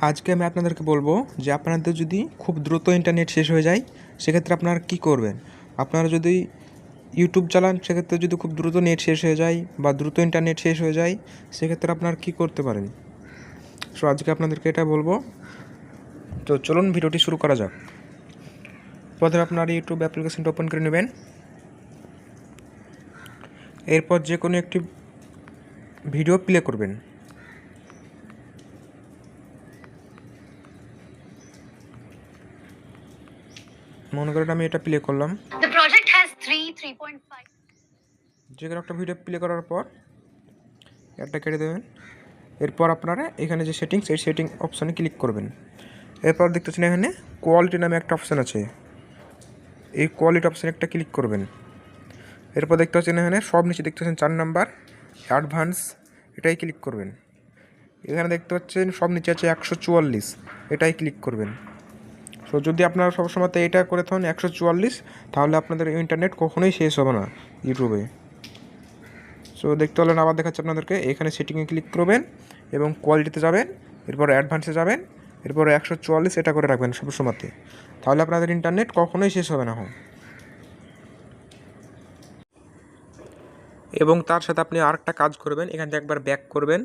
আজকে আমি আপনাদেরকে বলব যে আপনাদের যদি খুব দ্রুত ইন্টারনেট শেষ হয়ে যায়, সেক্ষেত্রে আপনারা কী করবেন? আপনারা যদি ইউটিউব চালান, সেক্ষেত্রে যদি খুব দ্রুত নেট শেষ হয়ে যায় বা দ্রুত ইন্টারনেট শেষ হয়ে যায়, সেক্ষেত্রে আপনারা কী করতে পারেন? সো আজকে আপনাদেরকে এটা বলব। তো চলুন ভিডিওটি শুরু করা যাক। প্রথমে আপনার ইউটিউব অ্যাপ্লিকেশনটা ওপেন করে নেবেন। এরপর যে কোনো একটি ভিডিও প্লে করবেন। মনে করেন আমি এটা প্লে করলাম। The project has three 3.5. যে কোনো একটা ভিডিও প্লে করার পর একটা কেটে দেবেন। এরপর আপনারা এখানে যে সেটিংস এই সেটিং অপশানে ক্লিক করবেন। এরপর দেখতেছেন এখানে কোয়ালিটি নামে একটা অপশান আছে। এই কোয়ালিটি অপশানে একটা ক্লিক করবেন। এরপর দেখতে পাচ্ছেন এখানে সব নিচে দেখতেছেন চার নাম্বার অ্যাডভান্স এটাই ক্লিক করবেন। এখানে দেখতে পাচ্ছেন সব নিচে আছে একশো চুয়াল্লিশ এটাই ক্লিক করবেন। সো যদি আপনারা সবসময় তো এটা করে থাকেন, একশো চুয়াল্লিশ, তাহলে আপনাদের ইন্টারনেট কখনোই শেষ হবে না ইউটিউবে সো দেখতে হলেন, আবার দেখাচ্ছে আপনাদেরকে। এখানে সেটিংয়ে ক্লিক করবেন এবং কোয়ালিটিতে যাবেন, এরপর অ্যাডভান্সে যাবেন, এরপর একশো চুয়াল্লিশ এটা করে রাখবেন সবসময়তে তাহলে আপনাদের ইন্টারনেট কখনোই শেষ হবে না হোক এবং তার সাথে আপনি আরেকটা কাজ করবেন, এখান থেকে একবার ব্যাক করবেন।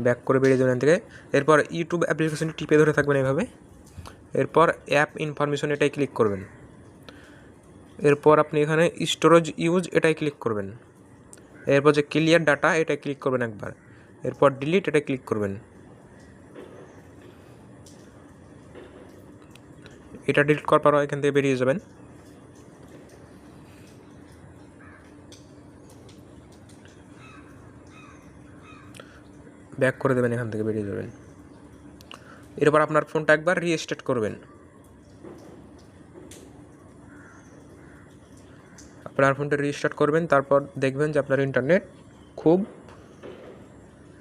ব্যাক করে বেরিয়ে যাবেন থেকে। এরপর ইউটিউব অ্যাপ্লিকেশনটি টিপে ধরে থাকবেন এভাবে। এরপর অ্যাপ ইনফরমেশন এটাই ক্লিক করবেন। এরপর আপনি এখানে স্টোরেজ ইউজ এটাই ক্লিক করবেন। এরপর যে ক্লিয়ার ডাটা এটাই ক্লিক করবেন একবার। এরপর ডিলিট এটা ক্লিক করবেন। এটা ডিলিট করার পর এখান থেকে বেরিয়ে যাবেন। ব্যাক করে দেবেন, এখান থেকে বেরিয়ে যাবেন। এরপর আপনার ফোনটা একবার রিস্টার্ট করবেন। আপনার ফোনটা রিস্টার্ট করবেন, তারপর দেখবেন যে আপনার ইন্টারনেট খুব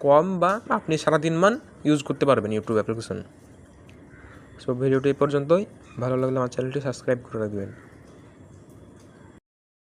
কম বা আপনি সারাদিন মান ইউজ করতে পারবেন ইউটিউব অ্যাপ্লিকেশন সো ভিডিওটি পর্যন্তই। ভালো লাগলে আমার চ্যানেলটি সাবস্ক্রাইব করে রাখবেন।